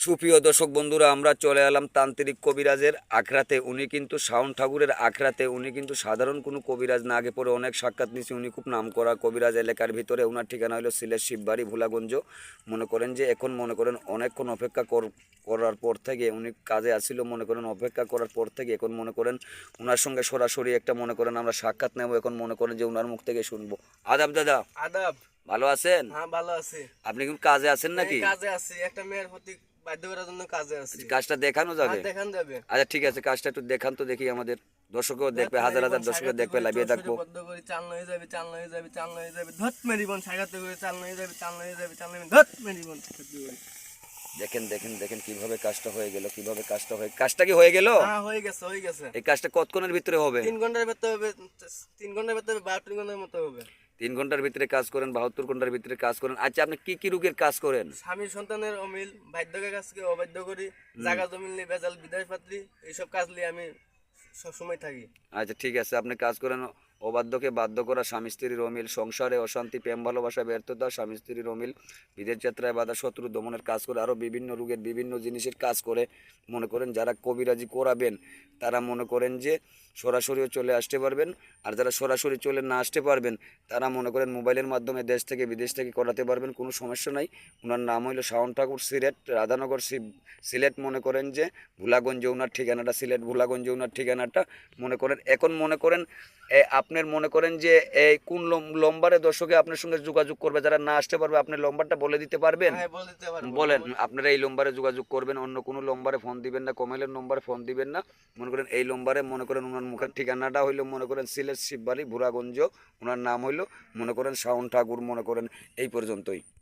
সুপ্রিয় দর্শক বন্ধুরা আমরা চলে এলাম তান্ত্রিক কবিরাজের আখড়াতে। উনি কিন্তু শাওন ঠাকুরের আখড়াতে। উনি কিন্তু সাধারণ কোনো কবিরাজ না। আগে পরে অনেক সাক্ষাৎ নিয়েছি। উনি খুব নাম করা কবিরাজ এলাকার ভিতরে। ওনার ঠিকানা হলো সিলেট শিববাড়ি ভোলাগঞ্জ। মনে করেন যে এখন মনে করেন অনেকক্ষণ অপেক্ষা কর- করার পর থেকে উনি কাজে আসছিল। মনে করেন অপেক্ষা করার পর থেকে এখন মনে করেন ওনার সঙ্গে সরাসরি একটা মনে করেন আমরা সাক্ষাৎ নেব। এখন মনে করেন যে ওনার মুখ থেকে শুনব। আদাব দাদা আদাব। ভালো আছেন? হ্যাঁ ভালো আছি। আপনি কি কাজে আছেন নাকি? কাজে আছি। একটা মেয়ের প্রতি বাধ্য করার জন্য কাজে আছি। কাজটা দেখানো যাবে? আচ্ছা ঠিক আছে কাজটা একটু দেখান তো দেখি আমাদের দর্শকও দেখবে হাজার হাজার দর্শকও দেখবে লাভিয়ে দেখব বদ্ধ করে চালনা হয়ে যাবে চালনা হয়ে যাবে চালনা হয়ে যাবে ধত মেরিবন সাগাতে করে চালনা হয়ে যাবে চালনা হয়ে যাবে চালনা হয়ে ধত মেরিবন দেখেন দেখেন দেখেন কীভাবে কাজটা হয়ে গেল কীভাবে কাজটা হয়ে কাজটা কি হয়ে গেল? হ্যাঁ হয়ে গেছে হয়ে গেছে। এই কাজটা কতক্ষণের ভিতরে হবে? তিন ঘণ্টার ভেতরে হবে তিন ঘণ্টার ভেতরে হবে বারো তিন ঘণ্টার মতো হবে। তিন ঘণ্টার ভিতরে কাজ করেন বাহাত্তর ঘণ্টার ভিতরে কাজ করেন। আচ্ছা আপনি কি কি রোগের কাজ করেন? স্বামী সন্তানের অমিল বাধ্যকের কাছকে অবাধ্য করি জায়গা জমিন নিয়ে বেজাল বিদেশ পাত্রী এইসব কাজ নিয়ে আমি সবসময় থাকি। আচ্ছা ঠিক আছে। আপনি কাজ করেন অবাধ্যকে বাধ্য করা স্বামী স্ত্রীর অমিল সংসারে অশান্তি প্রেম ভালোবাসা ব্যর্থতা স্বামী স্ত্রীর অমিল বিদেশ যাত্রায় বাধা শত্রু দমনের কাজ করে আরও বিভিন্ন রোগের বিভিন্ন জিনিসের কাজ করে মনে করেন যারা কবিরাজি করাবেন তারা মনে করেন যে সরাসরিও চলে আসতে পারবেন। আর যারা সরাসরি চলে না আসতে পারবেন তারা মনে করেন মোবাইলের মাধ্যমে দেশ থেকে বিদেশ থেকে করাতে পারবেন কোনো সমস্যা নাই। ওনার নাম হইল শাওন ঠাকুর সিলেট রাধানগর সিলেট মনে করেন যে ভোলাগঞ্জে ওনার ঠিকানাটা সিলেট ভোলাগঞ্জে ওনার ঠিকানাটা মনে করেন। এখন মনে করেন আপনার মনে করেন যে এই কোন লম- লম্বারে দর্শকে আপনার সঙ্গে যোগাযোগ করবে যারা না আসতে পারবে আপনি লম্বারটা বলে দিতে পারবেন? হ্যাঁ বলেন আপনারা এই নম্বরে যোগাযোগ করবেন অন্য কোনো নম্বরে ফোন দিবেন না কমেলের নম্বরে ফোন দিবেন না। মনে করেন এই নম্বরে মনে করেন ওনার মুখের ঠিকানাটা হইল, মনে করেন সিলেট শিববাড়ি, ভুরাগঞ্জ, ওনার নাম হইল, মনে করেন শাওন ঠাকুর, মনে করেন এই পর্যন্তই।